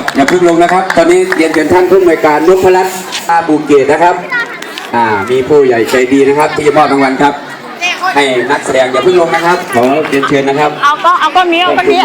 นะครับอย่าเพิ่งลงนะครับ ตอนนี้เรียนเชิญท่านผู้อำนวยการนพรัตน์อาบูเกตนะครับ อ่า มีผู้ใหญ่ใจดีนะครับ ที่จะมอบรางวัลครับ ให้นักแสดงอย่าเพิ่งลงนะครับ ขอเรียนเชิญนะครับ เอาก็เอาก็นี้เอาก็นี้